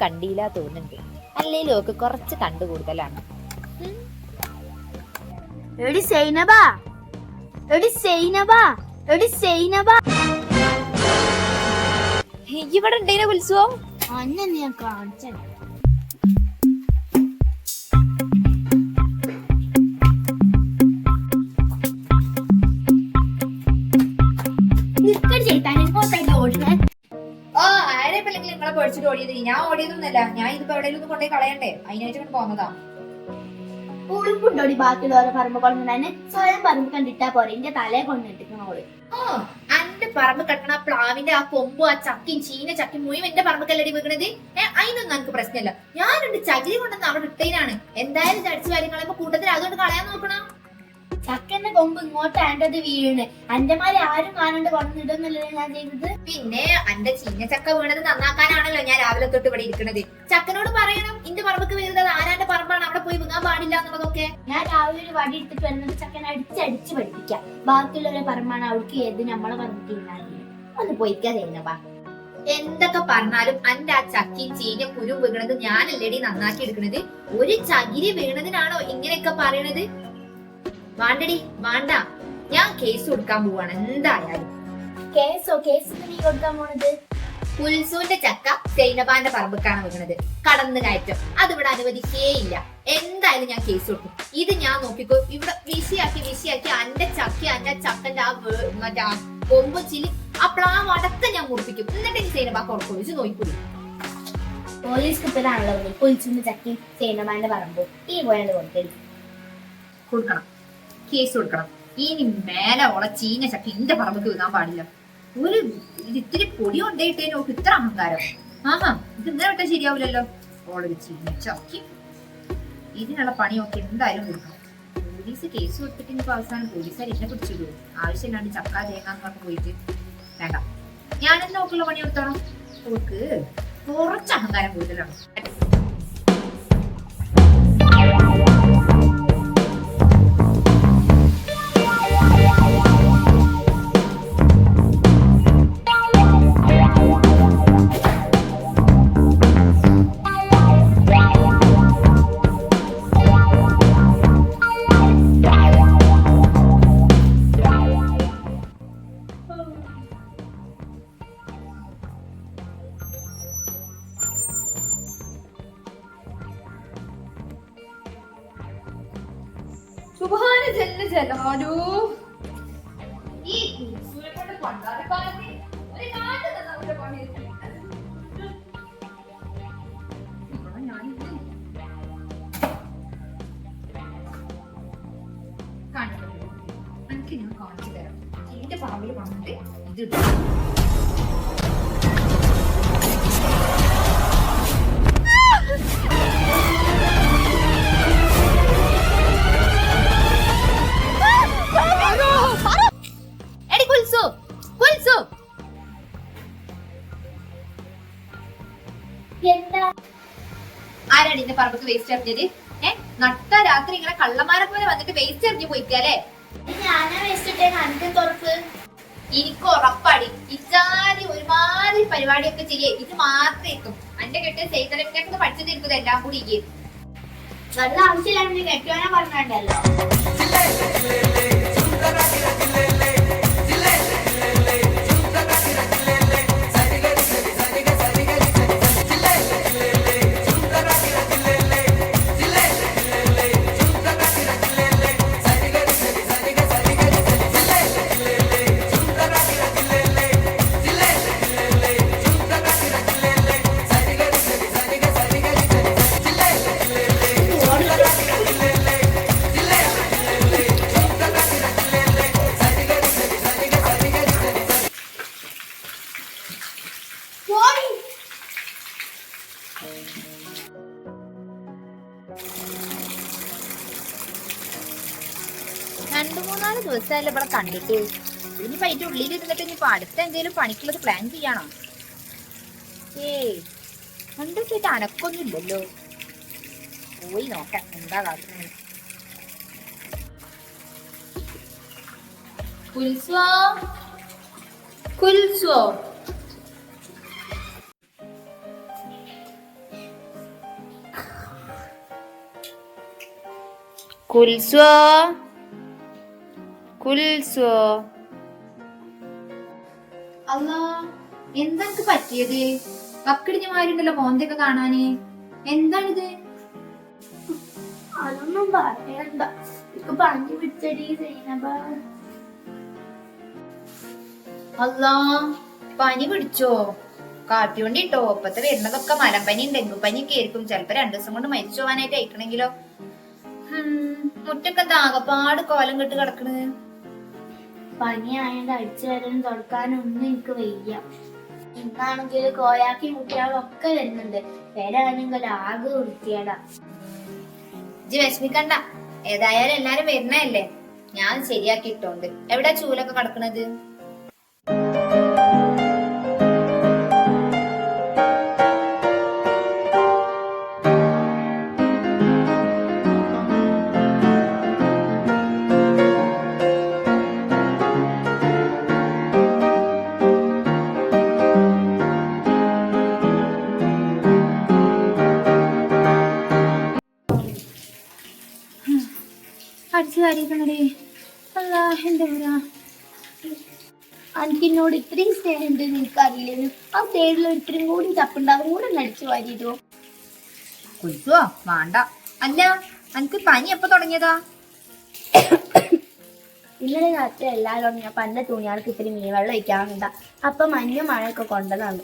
കണ്ടില്ല തോന്നുന്നുണ്ട്. അല്ലേ ഒക്കെ കുറച്ച് കണ്ടു കൂടുതലാണ്. എടി സൈനബ. എടി സൈനബ. എടി സൈനബ. ഇവിടെ ഉണ്ടേനെ ഉത്സവം അന്നെ ഞാൻ കാണിച്ചു ആരെപ്പല്ലെങ്കിൽ നിങ്ങളെ പഠിച്ചിട്ട് ഓടിയത്? ഞാൻ ഓടിയതൊന്നുമല്ല. ഞാൻ ഇതിപ്പോ എവിടെയെങ്കിലും ഒന്ന് കൊണ്ടുപോയി കളയണ്ടേ? അതിനായിട്ട് കൊണ്ട് പോന്നതാ. ഉളുപ്പുണ്ടോടി ബാക്കിയുള്ളവരെ പറമ്പ് കൊണ്ടുവന്നെ സ്വയം പറമ്പ് കണ്ടിട്ടാ പോരെ. എന്റെ തലയെ കൊണ്ടിട്ടിക്കണോൾ ഓ അന്റെ പറമ്പ് കെട്ടണ പ്ലാവിന്റെ ആ കൊമ്പും ആ ചക്കിയും ചീന ചക്കി മുഴുവൻ എന്റെ പറമ്പക്കല്ലടി വീക്കണത് അതിനൊന്നും എനിക്ക് പ്രശ്നമില്ല. ഞാനുണ്ട് ചകിരി കൊണ്ടുവന്ന് അവിടെ ഇട്ടേനാണ് എന്തായാലും ചടിച്ചു കാര്യങ്ങളെ കൂട്ടത്തിൽ അതുകൊണ്ട് കളയാൻ നോക്കണം. ചക്കന്റെ കൊമ്പ് ഇങ്ങോട്ട് ആണ്ടത് വീണ്. മാതിരി ആരും കാണാണ്ട് കൊണ്ടിടുന്നല്ലേ ഞാൻ ചെയ്തത്. പിന്നെ അന്റെ ചീഞ്ഞ ചക്ക വീണത് നന്നാക്കാനാണല്ലോ ഞാൻ രാവിലെ തൊട്ട് ഇവിടെ ഇരിക്കണത്. ചക്കനോട് പറയണം ഇന്റെ പറമ്പക്ക് വീഴുന്നത് ആരാന്റെ പറമ്പാണ്? അവിടെ പോയി വീങ്ങാൻ പാടില്ല എന്നുള്ളതൊക്കെ. ഞാൻ രാവിലെ ഒരു വടി എടുത്തിട്ട് വരുന്നത് ചക്കനെ അടിച്ചടിച്ച് പഠിപ്പിക്കാം. ബാക്കിയുള്ളവരെ പറമ്പാണ് അവൾക്ക് ഏത് നമ്മളെ പറമ്പിക്ക് വീണാൽ ഒന്ന് പോയിക്കാ ചെയ്യുന്നവാ എന്തൊക്കെ പറഞ്ഞാലും അന്റെ ആ ചക്കി ചീഞ്ഞ കുരു വീണത് ഞാനല്ലേടി നന്നാക്കി എടുക്കണത്. ഒരു ചകിരി വീണതിനാണോ ഇങ്ങനെയൊക്കെ പറയണത്? വാണ്ടടി വാണ്ട. ഞാൻ കേസ് കൊടുക്കാൻ പോവാണ്. എന്തായാലും. കേസോ? കേസ് നീ കൊടുക്കാൻ പോണത്? പുൽസൂന്റെ ചക്ക സൈനബാന്റെ പറമ്പക്കാണ് വീണത്. കടന്നു കയറ്റം. അതിവിടെ അനുവദിക്കേയില്ല എന്തായാലും ഞാൻ കേസ് കൊടുക്കും. ഇത് ഞാൻ നോക്കിക്കോ ഇവിടെ വിശിയാക്കി വിശിയാക്കി അന്റെ ചക്ക അന്റെ ചക്കന്റെ ആ മറ്റേ ആ കൊമ്പ് ചിലി ആ വടത്തെ ഞാൻ മുറിപ്പിക്കും. എന്നിട്ട് എനിക്ക് സൈനബാ കൊടുക്കും വെച്ച് നോക്കിക്കൂടി പോലീസ് കുപ്പിലാണല്ലോ പുൽസൂന്റെ ചക്കയും ചക്കി പറമ്പും. പറമ്പോ ഈ പോയാണ്ട് കൊടുക്കരുത് കൊടുക്കണം. കേസ് കൊടുക്കണം. ഇനി മേലെ ഓളെ ചീഞ്ഞ ചക്ക എന്റെ പറമ്പക്ക് വീങ്ങാൻ പാടില്ല. ഒരു ഇത് ഇത്തിരി പൊടി കൊണ്ടേട്ടേ നോക്ക് ഇത്ര അഹങ്കാരം. ആഹാ ഇത് ഇന്നലെ വിട്ടാൽ ശരിയാവില്ലല്ലോ. ഓളൊരു ചീഞ്ഞ ചക്കി ഇതിനുള്ള പണിയൊക്കെ എന്തായാലും കൊടുക്കണം പോലീസ് കേസ് കൊടുത്തിട്ട് ഇനിയിപ്പോ അവസാനം പോലീസുകാർ എന്നെ പിടിച്ചിടൂ ആവശ്യമില്ലാണ്ട് ചക്ക തേങ്ങാന്ന് പറഞ്ഞു പോയിട്ട് വേണ്ട. ഞാൻ എന്നെ നോക്കുള്ള പണി കൊടുത്തോളാം? ഓക്ക് കുറച്ച് അഹങ്കാരം കൂടുതലാണ്. സുബാന ജല്ല ജലാലു ഈ കുരിശുവിനെ കൊണ്ട് ഒരു കാറ്റ് തന്നാ അവരുടെ പണിയെടുക്കും. ഇവിടെ ഞാനില്ലേ? കാണിക്കരുത്. അനക്ക് ഞാൻ കാണിച്ചു തരാം എന്റെ പറമ്പിൽ വന്നിട്ട് ഇത് ആരാണ് ഇന്ന് പറമ്പക്ക് വേസ്റ്റ് എറിഞ്ഞത്? ഏ? നട്ട രാത്രി ഇങ്ങനെ കള്ളമാരെ പോലെ വന്നിട്ട് വേസ്റ്റ് എറിഞ്ഞു പോയിക്കല്ലേ എനിക്ക് ഉറപ്പാടി. ഇച്ചാതി ഒരുമാതിരി പരിപാടിയൊക്കെ ചെയ്യേ. ഇത് മാത്രമേ എത്തും എന്റെ കെട്ട് ചെയ്തലൊക്കെ പഠിച്ചു തീർക്കുന്നത് എല്ലാം കൂടി ഇരിക്കും നല്ല ആവശ്യമില്ലാണ്ട് നീ കെട്ടുവാനാ പറഞ്ഞല്ലോ രണ്ടു മൂന്നാൽ ദിവസമായാലും ഇവിടെ കണ്ടിട്ട്. ഇനിയിപ്പോ അതിന്റെ ഉള്ളിൽ ഇരുന്നിട്ട് ഇനിയിപ്പോ അടുത്ത എന്തെങ്കിലും പണിക്കുള്ളത് പ്ലാൻ ചെയ്യണം. ഏ രണ്ടു സീറ്റ് അനക്കൊന്നും ഇല്ലല്ലോ. പോയി നോക്കാം എന്താ കാട്ടുന്നത്. കുൽസോ കുൽസ്വോ? കുൽസ്വോ. കുൽസ്വോ. അല്ലാ എന്തൊക്കെ എനിക്ക് പറ്റിയത്? കക്കിടിഞ്ഞമാരുണ്ടല്ലോ മോന്തൊക്കെ കാണാന്. എന്താണിത്? അതൊന്നും പറയണ്ട. ഇപ്പൊ പറഞ്ഞു പിടിച്ചടി സൈനബ. അല്ലാ പനി പിടിച്ചോ? കാട്ടിക്കൊണ്ടിട്ടോ ഇപ്പത്തെ വരുന്നതൊക്കെ മലമ്പനിയും ഡെങ്കുപ്പനിയും ഒക്കെ ആയിരിക്കും. ചിലപ്പോ രണ്ടു ദിവസം കൊണ്ട് മരിച്ചു പോവാനായിട്ട് അയക്കണെങ്കിലോ? മുറ്റൊക്കെ ആകപ്പാട് കോലം കെട്ട് കിടക്കണ്. പനി ആയതുകൊണ്ട് അടിച്ചു വരാനും തുടക്കാനും ഒന്നും എനിക്ക് വയ്യ. ഇന്നാണെങ്കിൽ കോയാക്കി കുട്ടികളൊക്കെ വരുന്നുണ്ട്. വരാണെങ്കിൽ ആകെ വൃത്തിയാടാ. ഇജ്ജ് വിഷമിക്കണ്ട. ഏതായാലും എല്ലാരും വരുന്നതല്ലേ? ഞാൻ ശരിയാക്കി ഇട്ടോണ്ട് എവിടെ ചൂലൊക്കെ കിടക്കണത്? കാരിക്കണേ അല്ല എന്താ പറയാ എനിക്ക് എന്നോട് ഇത്രയും സ്നേഹമുണ്ട് നിനക്ക് അറിയില്ലെന്ന് ആ സൈഡിൽ ഇത്രയും കൂടി തപ്പുണ്ട് അതും കൂടെ നടിച്ചു വാരിയിട്ടോ കുൽസുവോ വേണ്ട. അല്ല എനിക്ക് പനി എപ്പോ തുടങ്ങിയതാ? ഇന്നലെ രാത്രി എല്ലാവരും ഞാൻ പണ്ട തുണിയാൾക്ക് ഇത്തിരി മീൻ വെള്ളം ഒഴിക്കാറുണ്ട അപ്പൊ മഞ്ഞ മഴയൊക്കെ കൊണ്ടതാണ്